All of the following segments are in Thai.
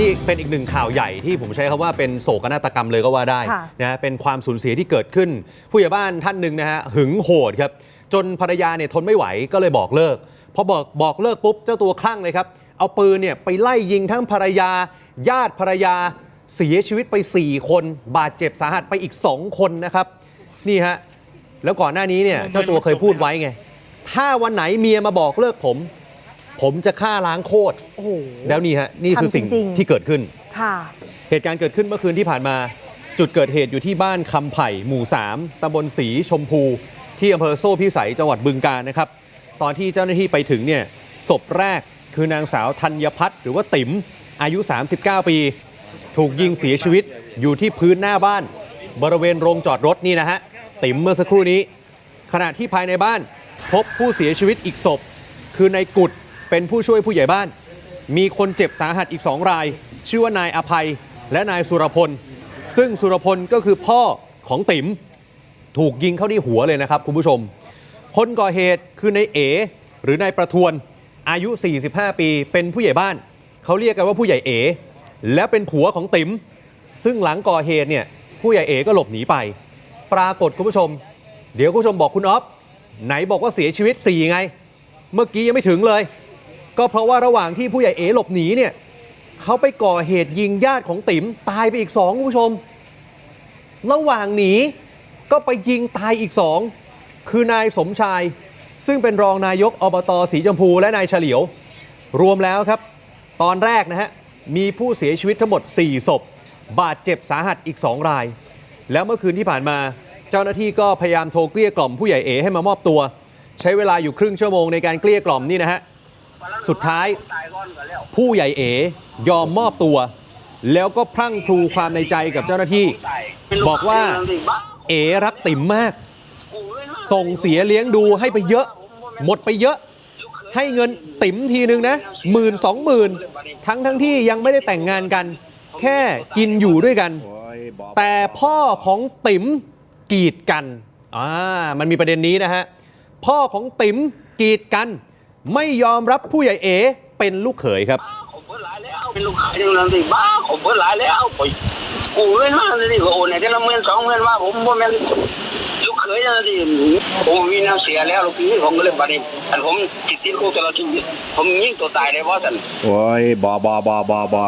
นี่เป็นอีกหนึ่งข่าวใหญ่ที่ผมใช้คำว่าเป็นโศกนาฏกรรมเลยก็ว่าได้ค่ะนะเป็นความสูญเสียที่เกิดขึ้น ผู้ใหญ่บ้านท่านหนึ่งนะฮะหึงโหดครับ จนภรรยาเนี่ยทนไม่ไหวก็เลยบอกเลิกพอบอกบอกเลิกปุ๊บเจ้าตัวคลั่งเลยครับ เอาปืนเนี่ยไปไล่ยิงทั้งภรรยา ญาติภรรยา เสียชีวิตไป 4 คน บาดเจ็บสาหัสไปอีก 2 คนนะครับนี่ฮะแล้วก่อนหน้านี้เนี่ยเจ้าตัวเคยพูดไว้ไง ถ้าวันไหนเมียมาบอกเลิกผม ผมจะฆ่าล้างโคตรโอ้โห แล้วนี่ฮะนี่คือทำจริงสิ่งที่เกิดขึ้น ค่ะ เหตุการณ์เกิดขึ้นเมื่อคืนที่ผ่านมา จุดเกิดเหตุอยู่ที่บ้านคำไผ่หมู่ 3ตำบลศรีชมพู ที่อำเภอโซ่พิสัยจังหวัดบึงกาฬนะครับ ตอนที่เจ้าหน้าที่ไปถึงเนี่ยศพแรกคือนางสาวธัญพัฒน์หรือว่าติ๋มอายุ 39 ปี ถูกยิงเสียชีวิตอยู่ที่พื้นหน้าบ้าน บริเวณโรงจอดรถนี่นะฮะติ๋มเมื่อสักครู่นี้ ขณะที่ภายในบ้านพบผู้เสียชีวิตอีกศพ คือนายกุด เป็นผู้ช่วยผู้ใหญ่บ้าน มีคนเจ็บสาหัสอีกสองราย ชื่อว่านายอภัยและนายสุรพล ซึ่งสุรพลก็คือพ่อของติ๋มถูกยิงเข้าที่หัวเลยนะครับคุณผู้ชม คนก่อเหตุคือนายเอ หรือนายประทวนอายุ 45 ปี เป็นผู้ใหญ่บ้าน เขาเรียกกันว่าผู้ใหญ่เอ และเป็นผัวของติ๋มซึ่งหลังก่อเหตุเนี่ยผู้ใหญ่เอก็หลบหนีไป ปรากฏคุณผู้ชม เดี๋ยวคุณผู้ชมบอกคุณอ๊อฟไหนบอกว่าเสียชีวิต4ไง เมื่อกี้ยังไม่ถึงเลย ก็เพราะว่าระหว่างที่ผู้ใหญ่เอ๋หลบหนีเนี่ยเขาไปก่อเหตุยิงญาติของติ๋มตายไปอีกสองคุณผู้ชม ระหว่างหนีก็ไปยิงตายอีกสองคือนายสมชาย ซึ่งเป็นรองนายกอบตสีชมพูและนายเฉลียว รวมแล้วครับ ตอนแรกนะฮะมีผู้เสียชีวิตทั้งหมด 4 ศพ บาดเจ็บสาหัสอีก 2 ราย แล้วเมื่อคืนที่ผ่านมาเจ้าหน้าที่ก็พยายามโทรเกลี้ยกล่อมผู้ใหญ่เอให้มามอบตัว ใช้เวลาอยู่ครึ่งชั่วโมงในการเกลี้ยกล่อมนี่นะฮะ สุดท้ายผู้ใหญ่เอยอมมอบตัว แล้วก็พรั่งพรูความในใจกับเจ้าหน้าที่ บอกว่าเอรักติ๋มมาก ส่งเสียเลี้ยงดูให้ไปเยอะ หมดไปเยอะ ให้เงินติ๋มทีนึงนะหมื่นสองหมื่นทั้งทั้งที่ยังไม่ได้แต่งงานกัน แค่กินอยู่ด้วยกัน แต่พ่อของติ๋มกีดกันอ่ามันมีประเด็นนี้นะฮะพ่อของติ๋มกีดกัน ไม่ยอมรับผู้ใหญ่เอเป็นลูกเขยครับผมเปิดหลายแล้วเป็นลูกค้าอย่างนั้นสิบ้าผมเปิดหลายแล้วไปกูเงินมาสิก็โอนเนี่ยทีละหมื่นสองหมื่นว่าผมบ่แม่นลูกเขยอย่างนั้นสิผมมีน้ำเสียแล้วลูกพี่ผมก็เลยบัดนี้อันผมติดติดคุกตลอดชีวิตผมยิงตัวตายได้ว่าสันโอ้ยบอบอบอบอบอ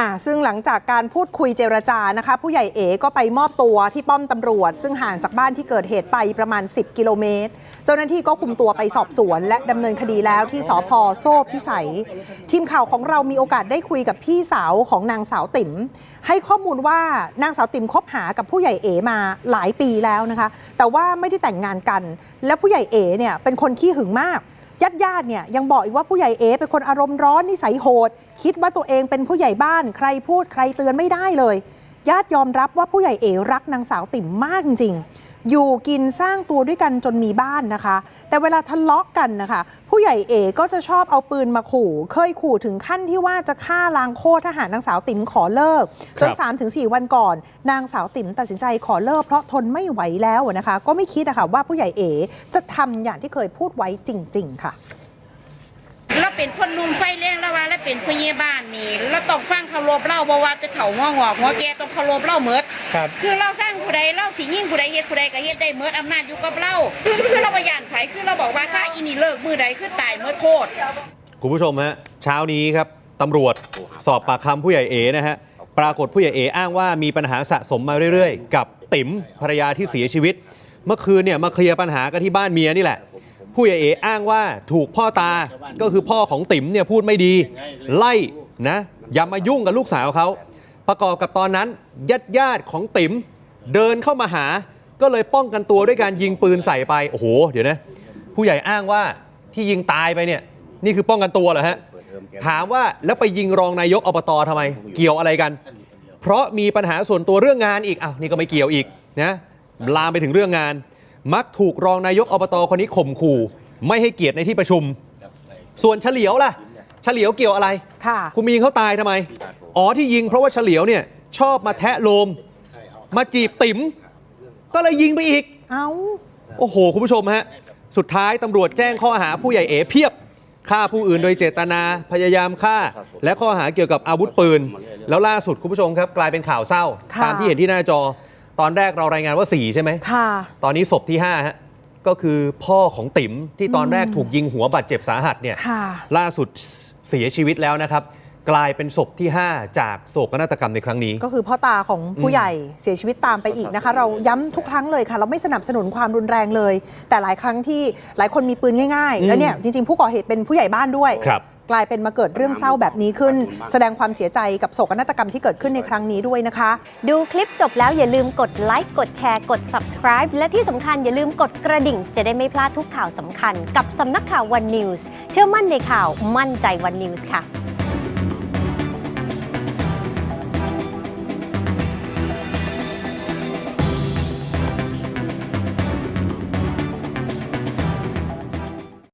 อ่าซึ่งหลังจากการพูดคุยเจรจานะคะ ผู้ใหญ่เอก็ไปมอบตัวที่ป้อมตำรวจ ซึ่งห่างจากบ้านที่เกิดเหตุไปประมาณ 10 กิโลเมตร เจ้าหน้าที่ก็คุมตัวไปสอบสวน และดำเนินคดีแล้วที่สพโซ่พิสัย ทีมข่าวของเรามีโอกาสได้คุยกับพี่สาวของนางสาวติ๋มให้ข้อมูลว่านางสาวติ๋มคบหากับผู้ใหญ่เอมาหลายปีแล้วนะคะ แต่ว่าไม่ได้แต่งงานกัน และผู้ใหญ่เอเนี่ยเป็นคนขี้หึงมาก ญาติญาติๆเนี่ยยังบอกอีกว่าผู้ใหญ่เอเป็นคนอารมณ์ร้อนนิสัยโหด คิดว่าตัวเองเป็นผู้ใหญ่บ้าน ใครพูดใครเตือนไม่ได้เลย ญาติยอมรับว่าผู้ใหญ่เอรักนางสาวติ๋มมากจริงๆ อยู่กินสร้างตัวด้วยกันจนมีบ้านนะคะ แต่เวลาทะเลาะกันนะคะ ผู้ใหญ่เอก็จะชอบเอาปืนมาขู่ เคยขู่ถึงขั้นที่ว่าจะฆ่าล้างโคตรทหารนางสาวติ๋มขอเลิก จนครับสามถึงสี่วันก่อน นางสาวติ๋มตัดสินใจขอเลิกเพราะทนไม่ไหวแล้วนะคะ ก็ไม่คิดอะค่ะว่าผู้ใหญ่เอจะทำอย่างที่เคยพูดไว้จริง ๆ ค่ะ เราเป็นคนนุ่มไฟแรงแล้วว่าเราเป็นพยาบาลนี่เราต้องฟังเคารพเล่าบ่ว่าจะเถ่าหัวงอกหัวแกต้องเคารพเล่าเมิดครับคือเราสร้างผู้ใดเล่าสิยิ่งผู้ใดเฮ็ดผู้ใดก็เฮ็ดได้เมิดอำนาจอยู่กับเราคือคือเราประหยัดไผคือเราบอกว่าถ้าอีนี่เลิกมือใดคือตายเมิดโคตรคุณผู้ชมฮะเช้านี้ครับตำรวจสอบปากคำผู้ใหญ่เอนะฮะปรากฏผู้ใหญ่เออ้างว่ามีปัญหาสะสมมาเรื่อย ๆ กับติ๋มภรรยาที่เสียชีวิต เมื่อคืนเนี่ยมาเคลียร์ปัญหากันที่บ้านเมียนี่แหละ ผู้ใหญ่เออ้างว่าถูกพ่อตาก็คือพ่อของติ๋มเนี่ยพูดไม่ดี ไล่นะอย่ามายุ่งกับลูกสาวเขาประกอบกับตอนนั้นญาติญาติๆของติ๋มเดินเข้ามาหา ก็เลยป้องกันตัวด้วยการยิงปืนใส่ไปโอ้โหเดี๋ยวนะผู้ใหญ่อ้างว่าที่ยิงตายไปเนี่ยนี่คือป้องกันตัวเหรอฮะถามว่าแล้วไปยิงรองนายกอบตทำไม เกี่ยวอะไรกัน เพราะมีปัญหาส่วนตัวเรื่องงานอีกอ้าวนี่ก็ไม่เกี่ยวอีกนะลามไปถึงเรื่องงาน มักถูกรองนายกอบตคนนี้ข่มขู่ ไม่ให้เกียรติในที่ประชุม ส่วนเฉลียวล่ะ เฉลียวเกี่ยวอะไรค่ะคุณมียิงเขาตายทำไม อ๋อที่ยิงเพราะว่าเฉลียวเนี่ยชอบมาแทะโลม มาจีบติ๋มก็เลยยิงไปอีก เอาโอ้โห คุณผู้ชมฮะ สุดท้ายตำรวจแจ้งข้อหาผู้ใหญ่เอเพียบฆ่าผู้อื่นโดยเจตนาพยายามฆ่า และข้อหาเกี่ยวกับอาวุธปืน แล้วล่าสุดคุณผู้ชมครับ กลายเป็นข่าวเศร้าค่ะตามที่เห็นที่หน้าจอ ตอนแรกเรารายงานว่า 4 ใช่ไหม ค่ะ ตอนนี้ศพที่5ฮะก็คือพ่อของติ๋มที่ตอนแรกถูกยิงหัวบาดเจ็บสาหัสเนี่ยค่ะ ล่าสุดเสียชีวิตแล้วนะครับ กลายเป็นศพที่ 5 จากโศกนาฏกรรมในครั้งนี้ ก็คือพ่อตาของผู้ใหญ่เสียชีวิตตามไปอีกนะคะ เราย้ำทุกครั้งเลยค่ะ เราไม่สนับสนุนความรุนแรงเลย แต่หลายครั้งที่หลายคนมีปืนง่ายอืมๆแล้วเนี่ยจริงๆผู้ก่อเหตุเป็นผู้ใหญ่บ้านด้วย ครับ กลายเป็นมาเกิดเรื่องเศร้าแบบนี้ขึ้น แสดงความเสียใจกับโศกนาฏกรรมที่เกิดขึ้นในครั้งนี้ด้วยนะคะ ดูคลิปจบแล้วอย่าลืมกดไลค์กดแชร์กด subscribe และที่สำคัญอย่าลืมกดกระดิ่ง จะได้ไม่พลาดทุกข่าวสำคัญ กับสำนักข่าว One News เชื่อมั่นในข่าวมั่นใจ One News ค่ะ